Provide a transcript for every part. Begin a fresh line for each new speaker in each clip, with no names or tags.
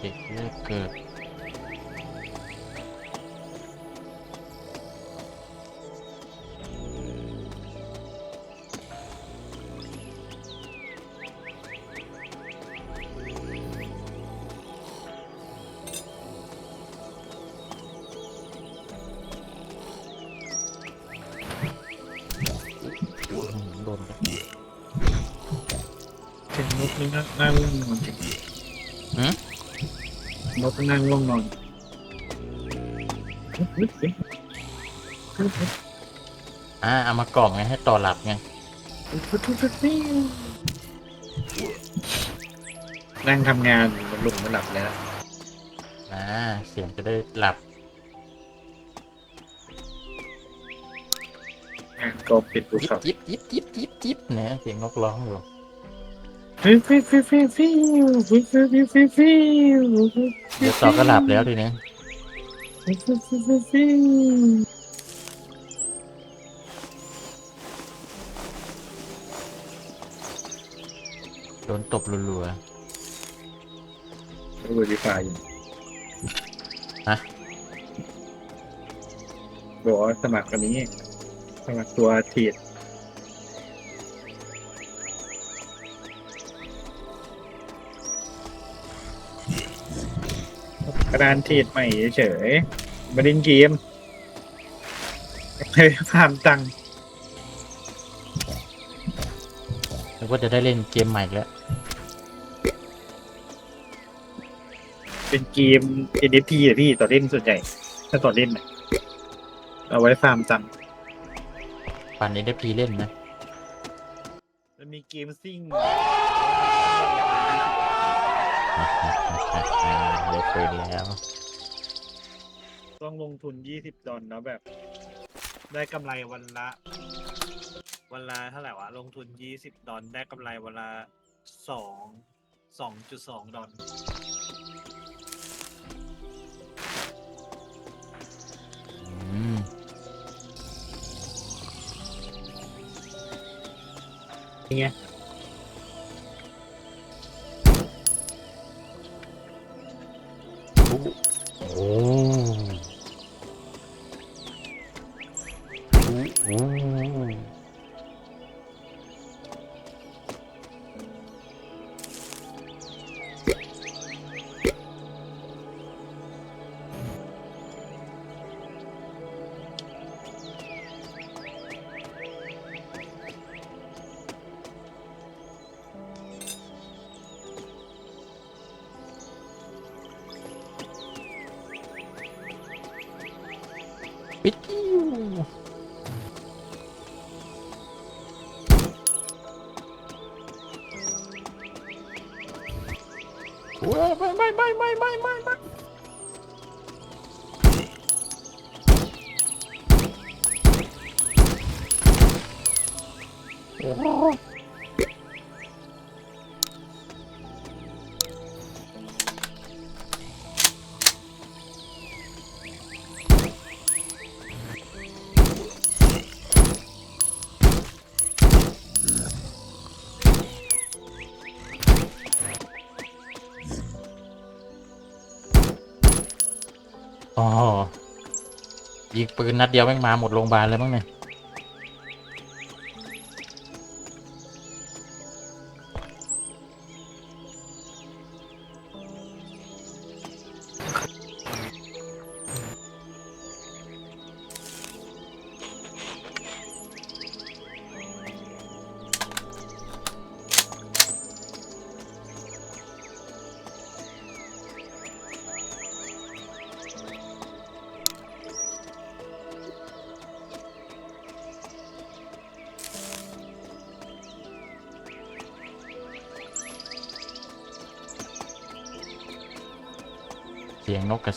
เด็กแรกเกิดโดนไป
เทคนิคนี้น่าเล่นเหมือนจริง นกนั่งง่วงนอน
อ่าเอามากรอกไงให้ต่อหลับไง
นั่งทำงานมันหลุมมันหลับแล้ว
อ่าเสียงจะได้หลับ
งานก็ปิดภู
ยิบ
เขา
ยิบยิบยิบยิบยิบเนี่ยเสียงนกร้องอยู่
ฟิวฟิวฟิวฟิวฟิวฟิวฟิวฟิวฟิวฟิว
เดี๋ยวต่อก็หลับแล้วทีนี้
ฟิวฟิวฟิวฟิวฟิว
โดนตบรัว
ดูดีฟ้าอยู่
ฮะ
บอกว่าสมัครอันนี้ สมัครตัวทีด กระดานทีดใหม่เฉยๆมาเล่นเกมให้ฟาร์มตังค์
ๆนึกว่าจะได้เล่นเกมใหม่อีกแล้ว
เป็นเกม NFT อะพี่ต่อเล่นส่วนใหญ่ ถ้าต่อเล่นน่ะเอาไว้ฟาร์มตังค์
ปันเอฟพีเล่นนะ
มันมีเกมซิ่ง
เล่นไปแล้ว
ต้องลงทุน 20 ดอลแล้วแบบ ได้กำไรวันละ วันละเท่าไหร่วะ ลงทุน 20 ดอลได้กำไรวันละสองสองจุดสองดอล
อืม
เงี้ย
โอ้ ปิดไม่ไม่ไม่ไม่ไม่ไม่ไม่โอ้ ปืนนัดเดียวแม่งมาหมดโรงพยาบาลเลยมั้งเนี่ย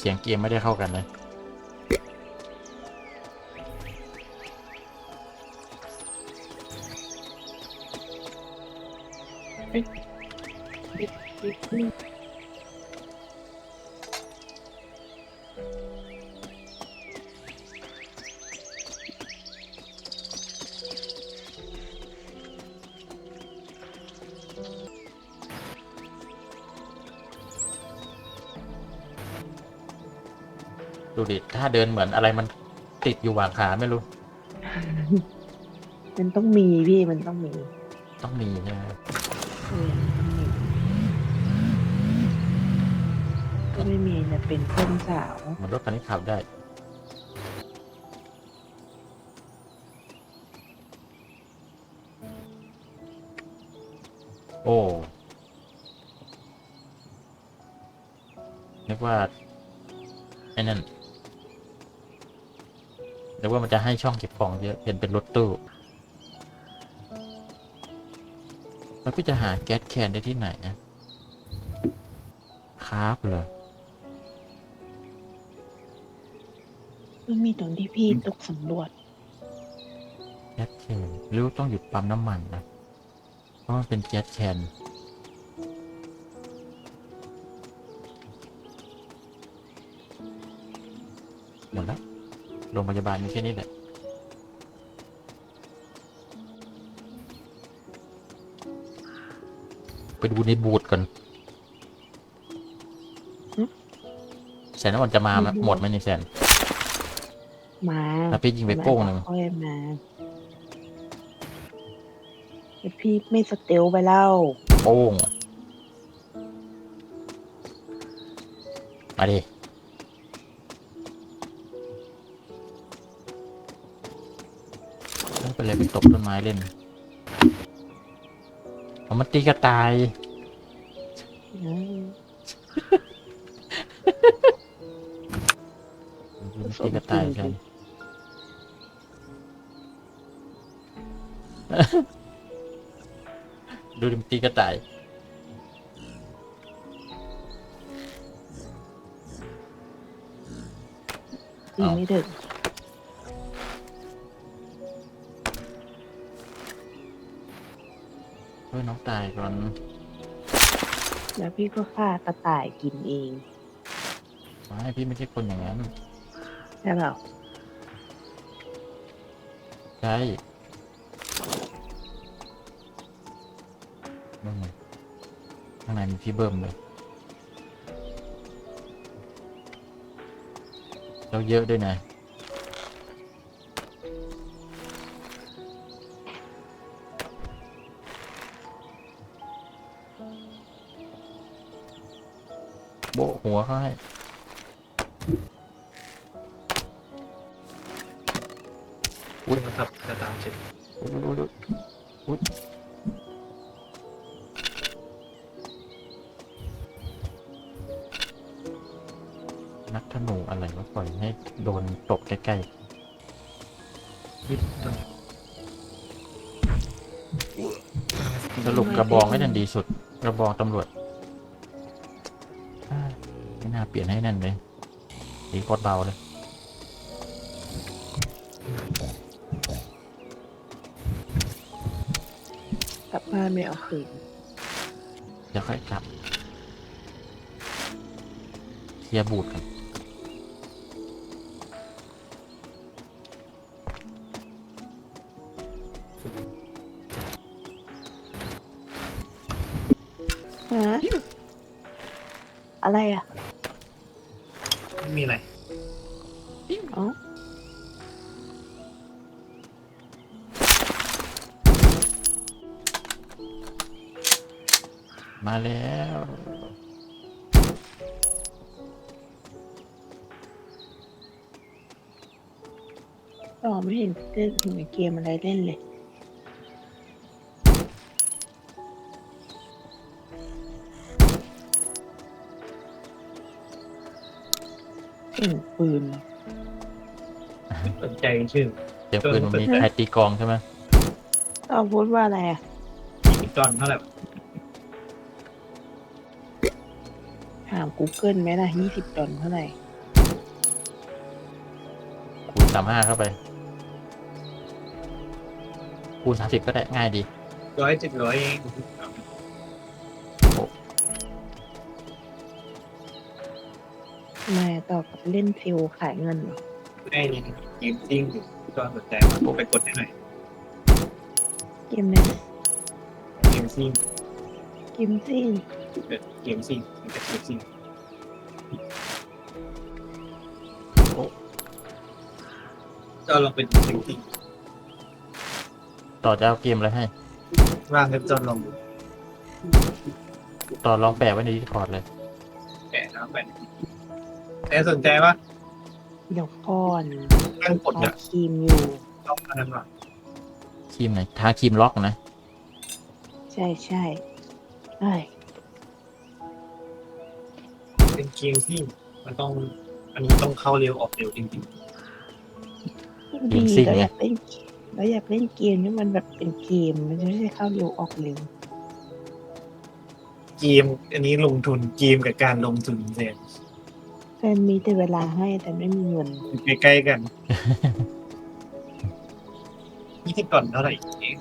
สียงเสียงเกมไม่ได้เข้ากันเลยดูดิ ถ้าเดินเหมือนอะไรมันติดอยู่หว่างขาไม่รู้
มันต้องมีพี่มันต้องมี
ต้องมีใช่ไหม
เออต้องมีก็ไม่มีนะเป็นเพื่อนสาว
เหมือนรถคันนี้ขับได้ โอ้นึกว่าไอ้นั่น นึกว่ามันจะให้ช่องเก็บของเยอะเห็นเป็นรถตู้แล้วพี่จะหาแก๊สแคนได้ที่ไหนนะคราฟเหรอ
ต้องมีตรงที่พี่ตกสำรวจ
แก๊สแคนหรือว่าต้องหยุดปั๊มน้ำมันนะเพราะมันเป็นแก๊สแคน โรงพยาบาลมีแค่นี้แหละไปดูในบูธก่อน
หึ
แสนน้ำมันจะมาไหม
ในบูธ
หมดไหมนี่แสน
มา
แล้วพี่ยิงไปโป้งหนึ่ง
ค่อยมาแต่พี่ไม่สเตลไปเล่า
โป้งมาดิ ไปตกต้นไม้เล่นเอามันตีกระต่ายมันตีกระต่ายกันดูดิมตีกระต่าย
ยิงไม่ถึง
ตายก่อน
แล้วพี่ก็ฆ่ากระต่ายกินเอง
ไม่พี่ไม่ใช่คนอย่างนั้น
ใช่เปล่า
ใช่นั่นไงข้างในมีพี่เบิ้มเลยเราเยอะด้วยนะ โบะหัวเขาให้
อุ้ยมันสับกระตามเช็ด
อุ๊ยอุ๊ยอุ๊ยอุ๊ยนักธนูอะไรวะปล่อยให้โดนตบใกล้
ยึดต้น
ๆสรุปกระบองไม่ทันดีสุด กระบองตำรวจ เปลี่ยนให้แน่นเลยสีโคตรเบาเลย
กลับบ้านไม่เอาคืน
เดี๋ยวค่อยกลับเคลียร์บูดกัน
ฮะอะไรอะ อไม่เห็นเล่นถึงเกมอะไรเล่นเลย เห็นปืน
สนใจชื่อ
เสียงปืนมันมีใครตีกลองใช่ไหม
ต่อพูดว่าอะไรอะ
อีกจอนเท่าไหร่
ถาม Google ไหมล่ะยี่สิบดอลเท่าไหร่
คูณสามห้าเข้าไป คูณสามสิบก็ได้ง่ายดี
ร้อยเจ็ดร้อยเอง
ไม่ต่อกับเล่นฟิลขายเงินเหรอ
ได้นี่เกมจริงจอนสนใจมาไปกดได้หน่อย
เกมนั้น
เกมซิง
เกมซิ่ง
เกิดเกมซิงเกิดเกมซิงจอนลองเป็นเกมซิง
ต่อจะเอาเกมอะไรให้
ว่างก็จอนลองดู
ต่อลองแปะไว้ในดิสคอร์ดเลย
แกะแล้วไปแต่สนใจว่า
เดี๋ยวก่อน
ตั้งกด
เอา
อะ
ครีมอยู่
ต้องอันนั้นว่ะ
ครีมไหนทาครีมล็อกนะ
ใช่ใช่ไอ้ย
เป็นเกมซิงมันต้อง อันนี้ต้องเข้าเร็วออกเร็วจริง
ดี
ซิ่ง
เรา
ไง
อยากเล่นเราอยากเล่นเกมที่มันแบบเป็นเกม มันไม่ใช่เข้าเร็วออกเร็ว
ๆเกมอันนี้ลงทุนเกมกับการลงทุนเสีย
แฟนมีแต่เวลาให้แต่ไม่มีเงิน
ใกล้ๆกันนี่ที่ก่อนเท่าไหร่เอง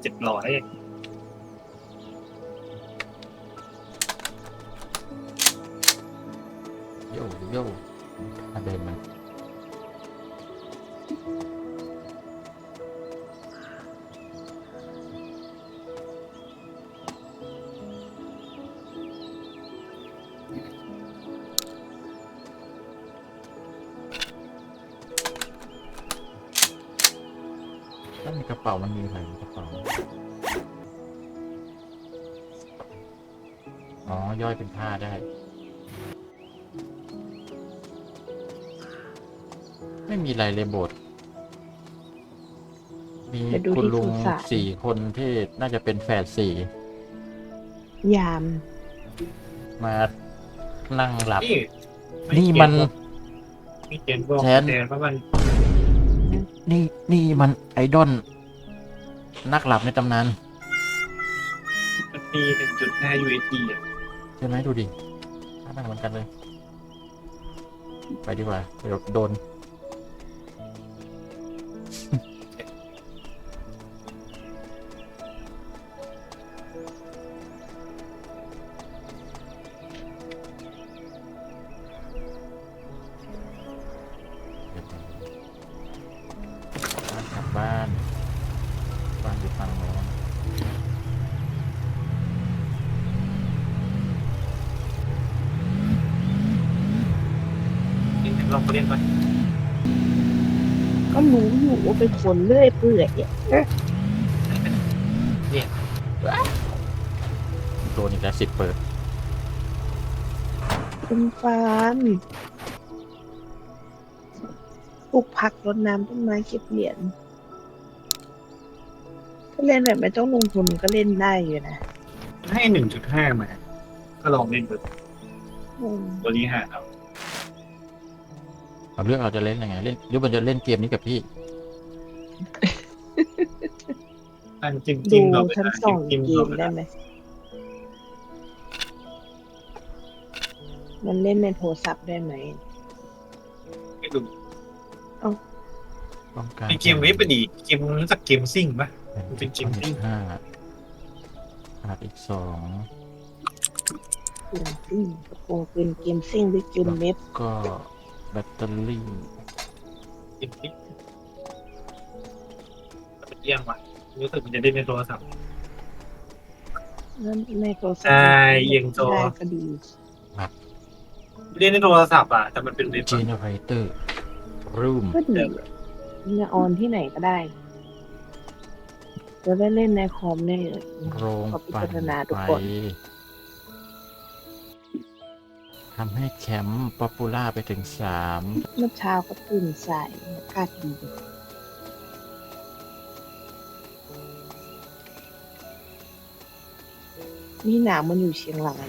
เจ็ดร้อย
โยโย่มาเดินมา มันมีอะไรในกระเป๋าอ๋อ ย่อยเป็นผ้าได้ ไม่มีอะไรเลยโบท มี
ไปดู
คุณ
ที่
ลุง
สุสาน
สี่คนที่น่าจะเป็นแฝดสี่
ยาม
มานั่งหลับ
นี่
นี่มัน
มีเขียนบอก
แทน
แทนว่ามัน
นี่นี่มันไอดอล นักหลับในตำนาน
มันมีหนึ่งจุดห้า USD อะ
ใช่ไหมดูดินั่งเหมือนกันเลย ไปดีกว่าเดี๋ยวโดนบ้าน
เล่นไป
ก็รู้อยู่ว่าเป็นคนเลื่อยเปื่อยอะเอ๊ะ
โดนอีกแล้วสิบเปิด
คุณฟาร์มปลูกผักรดน้ำต้นไม้เก็บเหรียญถ้าเล่นแบบไม่ต้องลงทุนก็เล่นได้อยู่นะ
ให้หนึ่งจุดห้ามา ก็ลองเล่นดู
อืม
บริหารเอา
เอาเรื่องเราจะเล่นยังไงเล่นหรือมันจะเล่นเกมนี้กับพี่
อันจริงจ
ดู
ริงเราไป
ทั้ง
หา
สอง
จริง
เก
เรา
ม
ไป
ได้
หา
ไหม มันเล่นในโทรศัพท์ได้ไหม
ไม่รู้
ป้องกัน
เป็นเกมเวฟไปดีเกมรู้จักเกมซิ่งปะมันเป็นเกมซิ่ง
ห้าขาดอีกสอง
เกมซิ่งคงเป็นเกมซิ่งหรือเกมเว็บ
ก็ แบตเตอรี่
เกมซิ่งเป็นเยี่ยงว่ะรู้สึกมันจะได้ในโทรศัพท์
นั่นในโทรศัพท์
ใช่เอียงจอ
ได้ก็ดี
เล่นในโทรศัพท์อะ แต่มันเป็นเว็บ
เจเนเรเตอร์รูม
ก็ดีจะออนที่ไหนก็ได้จะได้เล่นในคอมได้
โรง
ขอพิ
ปั่น
จารณาทุก
ไฟ
คน
ทำให้แคมป์ป๊อปปูล่าไปถึงสาม
เมื่อเช้าก็ตื่นสายอากาศดีนี่หนาวมันอยู่เชียงราย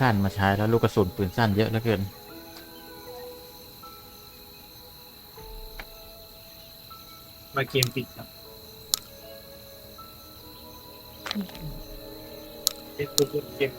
สั้นมาใช้แล้วลูกกระสุนปืนสั้นเยอะเหลือเกิน
มาเกมปิดครับเฟซบุ๊กเกม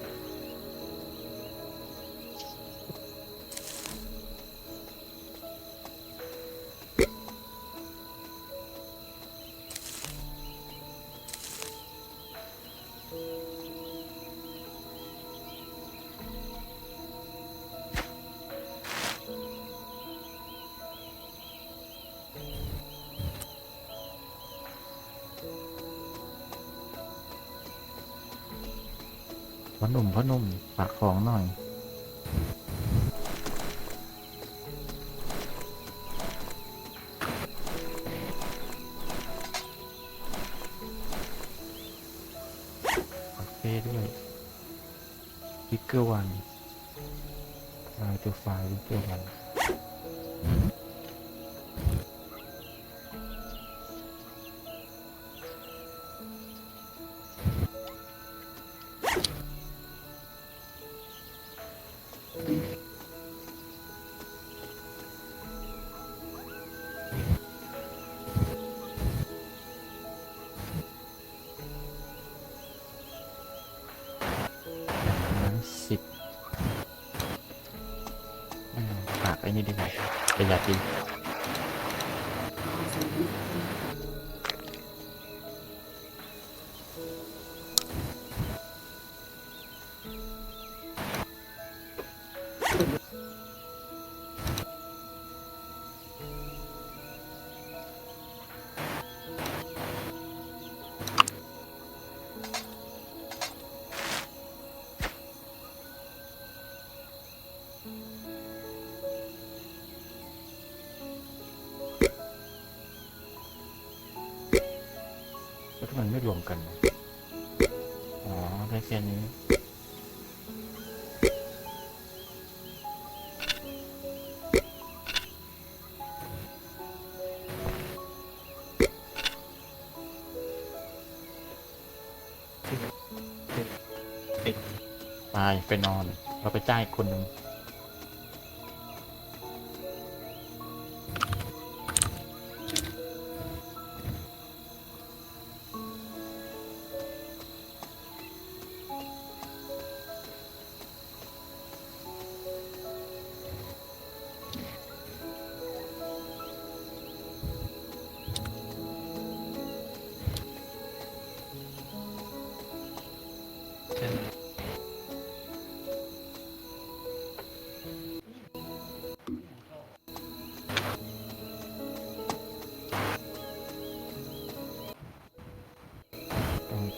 นุ่มฝากของหน่อย โอเคด้วยวิกเกอร์วันไฟล์ตัวไฟล์วิกเกอร์วันนั้น ป ไปไปนอน เราไปจ้างอีกคนหนึ่ง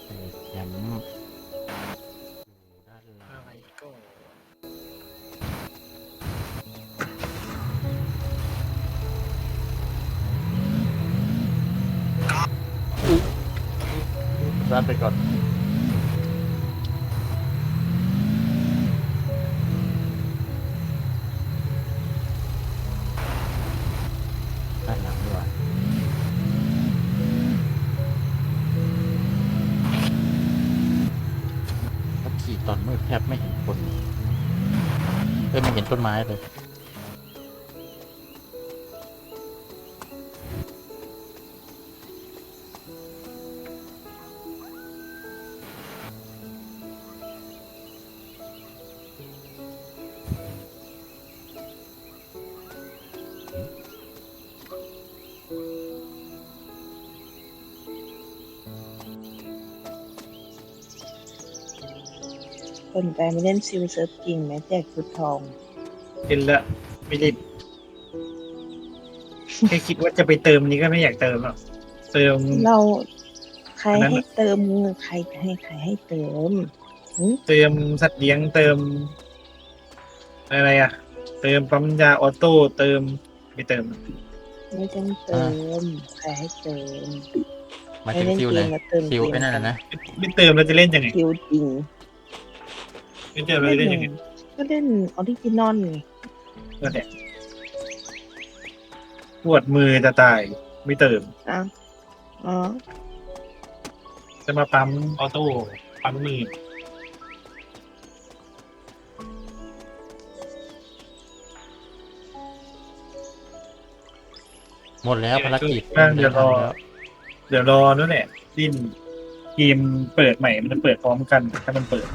ใส่แคมป์อยู่ด้านหลั
อะไร
ง
ก็
รัดไปก่อน ต้นไม้เลย
สนใจมาเล่นซิลเซิร์ฟจริงไหมแจกชุดทอง
เล่นละไม่เล่นแค่คิดว่าจะไปเติมนี้ก็ไม่อยากเติมหรอกเติม
เราใคร
อันนั้น
ให้
น่ะ
เติมใครให้ใครให้เติมหึ
เติมสัตว์เลี้ยงเติม อะไรอะเติมปั๊มยาออโต้เติมไม่เติม
ไม่ต้องเติมใครให้เติม
มา
ให้
ถึง
เล่น
ฟิว
เก
เล
ม
ย
แล้วเติม
ฟิว
เกม
ไอ้นั่นน่ะนะ
ไม่เติมเราจะเล่นยังไง
ฟิวจริง
ไม่เติมเราจะเล่นยังไง
ก็เล่นออริจินอลไง
ก็แต่ปวดมือจะตาย ไม่เติม
อะอ๋อ
จะมาปั๊มออโต้ปั๊มมือ
หมดแล้วภารกิจ
บ้างเดี๋ยวรอ เดี๋ยวรอนั่นแหละดิ้นเกมเปิดใหม่มันจะเปิดพร้อมกัน ถ้ามันเปิด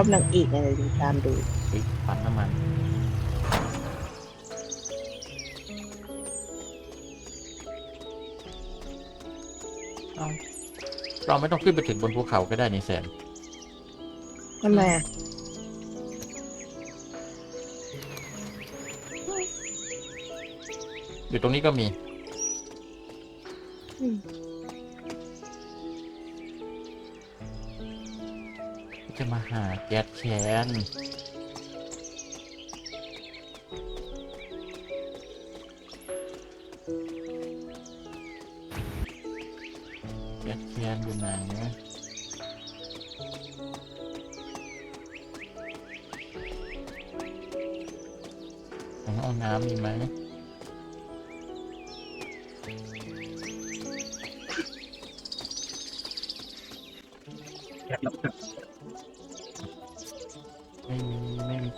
อ
บนางเอกไงเลยดูตามดู
เฮ้ยปั๊มน้ำมัน เอาเราไม่ต้องขึ้นไปถึงบนภูเขาก็ได้นี่แสน
ทำไมอะ
อยู่ตรงนี้ก็มี
อืม
จะมาหาแก๊สแค้นแก๊สแค้นอยู่ไหนของเอาน้ำมีไหม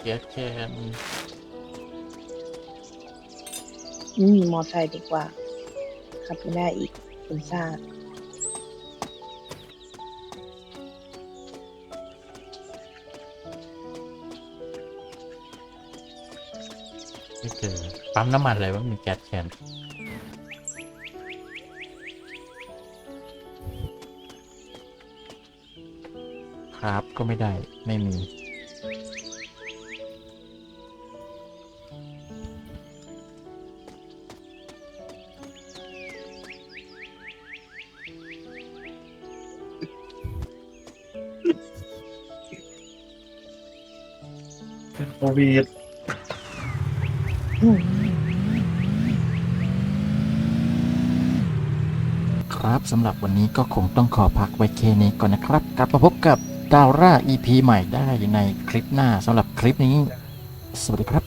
ไม่มีแก๊สแค้น
อืมมอไซค์ดีกว่า ขับไม่ได้อีกคุณซ่า
ไม่เจอปั๊มน้ำมันอะไรว่ามีแก๊สแค้นครับก็ไม่ได้ไม่มี
วิด
ครับสำหรับวันนี้ก็คงต้องขอพักไว้แค่นี้ก่อนนะครับกลับมาพบกับดาวร่า EP ใหม่ได้ในคลิปหน้าสำหรับคลิปนี้ สวัสดีครับ